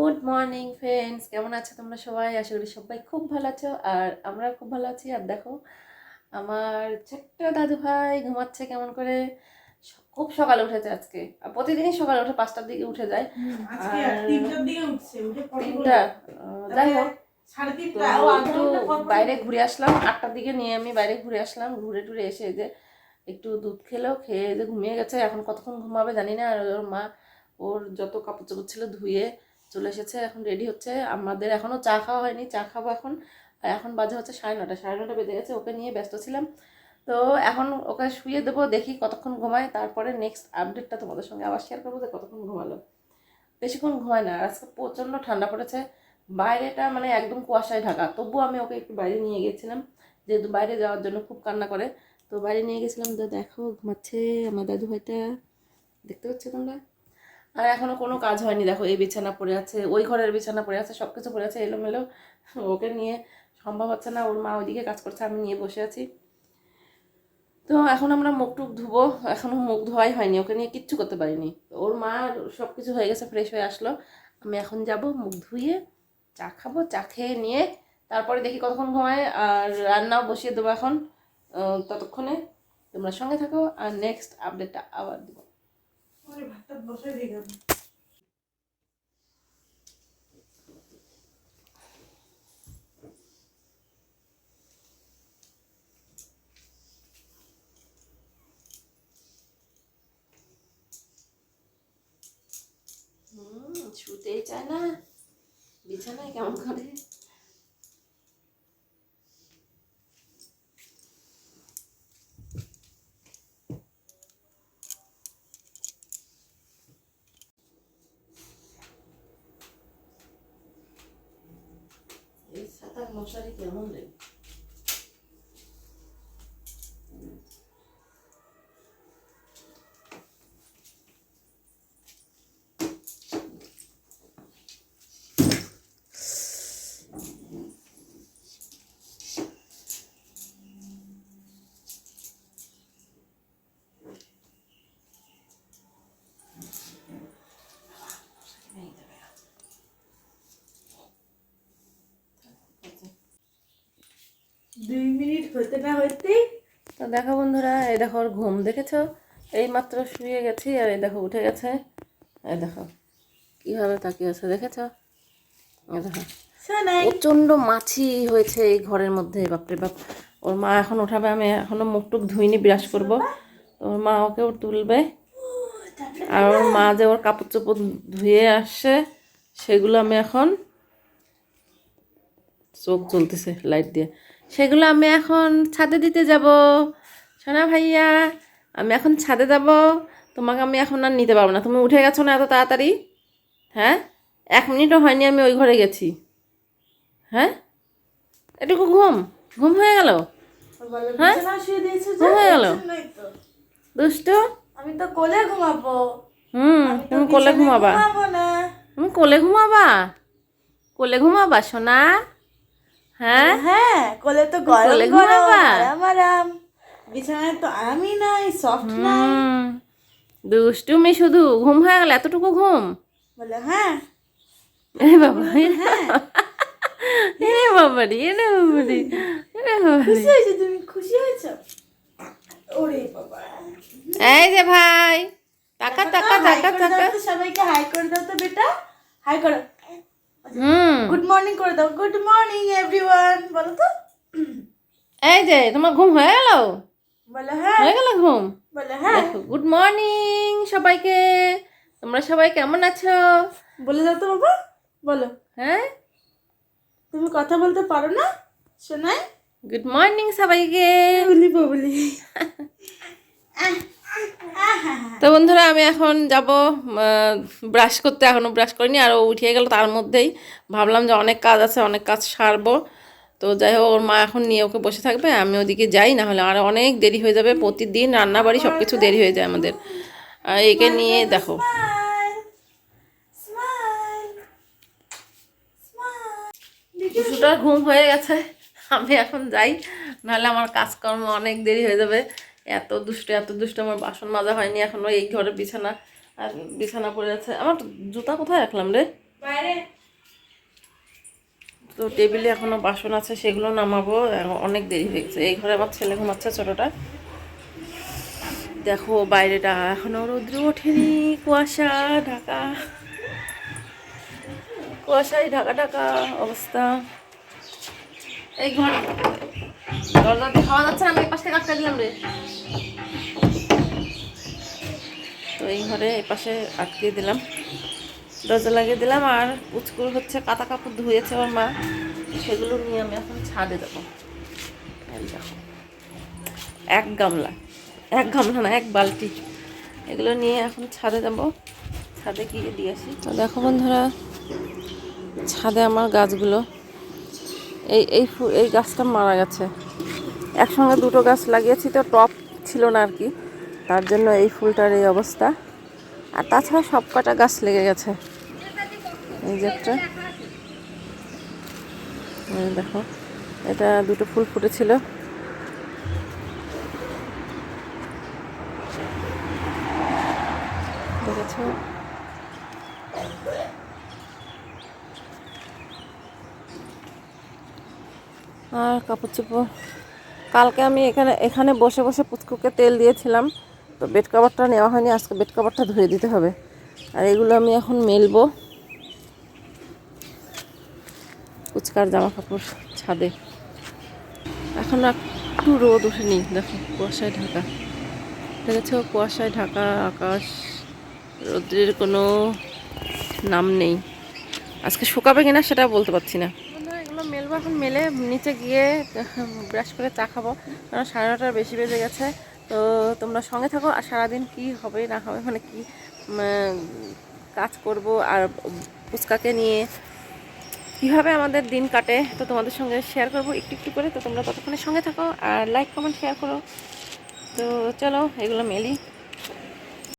Good morning friends কেমন আছো তোমরা সবাই? আশা করি সবাই খুব ভালো আছো আর আমরা খুব ভালো আছি। আর দেখো আমার ছোট্ট দাদু ভাই ঘুমাচ্ছে কেমন করে? খুব সকালে উঠেছে আজকে। আর প্রতিদিনই সকালে উঠে পাঁচটার দিকে উঠে যায়। তিনটা যাই হোক। একটু বাইরে ঘুরে আসলাম। আটটার দিকে নিয়ে আমি বাইরে ঘুরে আসলাম। ঘুরে টুরে এসে যে একটু দুধ খেলো খেয়ে যে ঘুমিয়ে গেছে। এখন কতক্ষণ ঘুমাবে জানি না। আর ওর মা ওর যত কাপড় চোপড় ছিল ধুয়ে চলে এসেছে, এখন রেডি হচ্ছে। আমাদের এখনও চা খাওয়া হয়নি, চা খাব এখন। এখন বাজে হচ্ছে সাড়ে নটা সাড়ে নটা বেজে গেছে, ওকে নিয়ে ব্যস্ত ছিলাম। তো এখন ওকে শুয়ে দেবো, দেখি কতক্ষণ ঘুমায়। তারপরে নেক্সট আপডেটটা তোমাদের সঙ্গে আবার শেয়ার করব যে কতক্ষণ ঘুমালো। বেশিক্ষণ ঘুমায় না আজকে প্রচণ্ড ঠান্ডা পড়েছে। বাইরেটা মানে একদম কুয়াশায় ঢাকা। তবুও আমি ওকে একটু বাইরে নিয়ে গেছিলাম, যেহেতু বাইরে যাওয়ার জন্য খুব কান্না করে। তো বাইরে নিয়ে গেছিলাম, তো দেখো ঘুমাচ্ছে আমার দাদু ভাইটা দেখতে পাচ্ছ তোমরা? আর এখনও কোনো কাজ হয়নি। দেখো, এই বিছানা পড়ে আছে, ওই ঘরের বিছানা পড়ে আছে সব কিছু পড়ে আছে, এলোমেলো। ওকে নিয়ে সম্ভব হচ্ছে না, ওর মা ওইদিকে কাজ করছে, আমি নিয়ে বসে আছি। তো এখন আমরা মুখ টুক ধুবো, এখনও মুখ ধোয়াই হয়নি, ওকে নিয়ে কিচ্ছু করতে পারিনি। ওর মা সব কিছু হয়ে গেছে ফ্রেশ হয়ে আসলো। আমি এখন যাব মুখ ধুয়ে, চা খাব, চা খেয়ে নিয়ে তারপরে দেখি কতক্ষণ ঘুমায়, আর রান্নাও বসিয়ে দেবো এখন ততক্ষণে। তোমরা সঙ্গে থাকো, আর নেক্সট আপডেটটা আবার দেবো। ওরে ভাতটা বসাই দিয়ে গেল। শুতেই চায় না। বিছানায় কেমন করে এই সাতার মশারি কেমন রে? মিনিট হতে না হতেই তো দেখো বন্ধুরা এই দেখো ওর ঘুম দেখেছ? এই মাত্র শুয়ে গেছি আর এই দেখো উঠে গেছে। এই দেখো কীভাবে তাকিয়ে আছে দেখেছ? এই দেখো। প্রচণ্ড মাছি হয়েছে এই ঘরের মধ্যে বাপরে বাপ। ওর মা এখন উঠাবে আমি এখনও মুখ টুক ধুইনি ব্রাশ করব। ওর মা ওকেও তুলবে। আর ওর মা যে ওর কাপড় চোপড় ধুয়ে আসছে সেগুলো আমি এখন চোখ চলতেছে লাইট দিয়ে। সেগুলো আমি এখন ছাদে দিতে যাব। সোনা ভাইয়া আমি এখন ছাদে যাব। তোমাকে আমি এখন আর নিতে পারব না। তুমি উঠে গেছো না এত তাড়াতাড়ি? হ্যাঁ? এক মিনিটও হয়নি আমি ওই ঘরে গেছি। হ্যাঁ? এটুকু ঘুম? ঘুম হয়ে গেল? হ্যাঁ? ঘুম হয়ে গেল। দুষ্টু? আমি তো কোলে ঘুমাবো। হুম তুমি কোলে ঘুমাবা না। তুমি কোলে ঘুমাবা? কোলে ঘুমাবা সোনা? হ্যাঁ? হ্যাঁ কোলে তো গরম গরম আরাম আরাম। বিছানায় তো আরামই নাই সফট নাই। দুষ্টুমি শুধু ঘুম হয়ে গেল এতটুকু ঘুম? বলে হ্যাঁ। এ বাবা এ বাবা রে এ বাবা রে। এ বাবা খুশি হয়েছো? তুমি খুশি হয়েছো? ওরে বাবা। এই যে ভাই টাকা টাকা হাই টাকা করে দাও টাকা তো সবাইকে হাই করে দাও তো বেটা। হাই করো। হুম। গুড মর্নিং করে দাও। গুড মর্নিং এভরিওয়ান বলো তো। এই যে তোমার ঘুম হয়ে গেল? বলে হ্যাঁ। হয়ে গেল ঘুম? বলে হ্যাঁ। গুড মর্নিং সবাইকে। তোমরা সবাই কেমন আছো? বলে দাও তো বাবা। বলো। হ্যাঁ? তুমি কথা বলতে পারো না? শোনাই। গুড মর্নিং সবাইকে। বলি বলি। তো বন্ধুরা, আমি এখন যাব ব্রাশ করতে। এখনও ব্রাশ করিনি, আর ও উঠিয়ে গেল তার মধ্যেই। ভাবলাম যে অনেক কাজ আছে, অনেক কাজ সারবো। তো যাই হোক, ওর মা এখন নিয়ে ওকে বসে থাকবে, আমি ওদিকে যাই না হলে আর অনেক দেরি হয়ে যাবে। প্রতিদিন রান্না বাড়ি সব কিছু দেরি হয়ে যায় আমাদের। একে নিয়ে দেখো। স্মাইল ঘুম হয়ে গেছে, আমি এখন যাই, নাহলে আমার কাজকর্ম অনেক দেরি হয়ে যাবে। এত দুষ্ট এত দুষ্ট আমার বাসন মাজা হয়নি এখনও এই ঘরে বিছানা আর বিছানা পড়ে আছে। আমার জুতা কোথায় রাখলাম রে? তো টেবিলে এখনও বাসন আছে সেগুলো নামাবো। অনেক দেরি হয়ে গেছে। এই ঘরে আমার ছেলে ঘুমাচ্ছে ছোটটা। দেখো বাইরেটা এখনও রৌদ্র ওঠেনি। কুয়াশা ঢাকা। কুয়াশায় ঢাকা ঢাকা অবস্থা। এই ঘর। দরজা দিয়ে খাওয়া যাচ্ছে আমি পাশ থেকে দিলাম রে। তো এই ঘরে এই পাশে আটকে দিলাম। দরজা লাগিয়ে দিলাম, আর পুচকুর হচ্ছে কাতা কাপড় ধুয়েছে আমার মা। সেগুলো নিয়ে আমি এখন ছাদে এই দেখো, এক গামলা এক গামলা না, এক বালতি। এগুলো নিয়ে এখন ছাদে যাব। ছাদে গিয়ে দিয়ে আসি। তো দেখো বন্ধুরা, ছাদে আমার গাছগুলো। এই এই এই গাছটা মারা গেছে। একসঙ্গে দুটো গাছ লাগিয়েছি তো টপ ছিল না আর কি। তার জন্য এই ফুলটার এই অবস্থা। আর তাছাড়া সব কটা গাছ লেগে গেছে। এই যে একটা। দেখো, এটা দুটো ফুল ফুটেছিল। দেখেছ আর কাপড় চোপড়। কালকে আমি এখানে এখানে বসে বসে পুচকুকে তেল দিয়েছিলাম, তো বেড কাভারটা নেওয়া হয়নি, আজকে বেড কাভারটা ধুয়ে দিতে হবে। আর এগুলো আমি এখন মেলবো। কুচকার জামা কাপড় ছাদে। এখন একটু রোদ ওঠেনি, দেখো, কুয়াশায় ঢাকা। দেখেছ কুয়াশায় ঢাকা, আকাশ, রোদ্রের কোনো নাম নেই। আজকে শুকাবে কিনা সেটা বলতে পারছি না। বন্ধুরা এখন মেলে নিচে গিয়ে ব্রাশ করে চা খাব। কারণ সাড়ে নটার বেশি বেজে গেছে। তো তোমরা সঙ্গে থাকো। আর সারাদিন কি হবে, না হবে মানে কি কাজ করব আর পুচকাকে নিয়ে কীভাবে আমাদের দিন কাটে, তো তোমাদের সঙ্গে শেয়ার করব একটু একটু করে। তো তোমরা ততক্ষণের সঙ্গে থাকো আর লাইক কমেন্ট শেয়ার করো। তো চলো, এগুলো মেলি।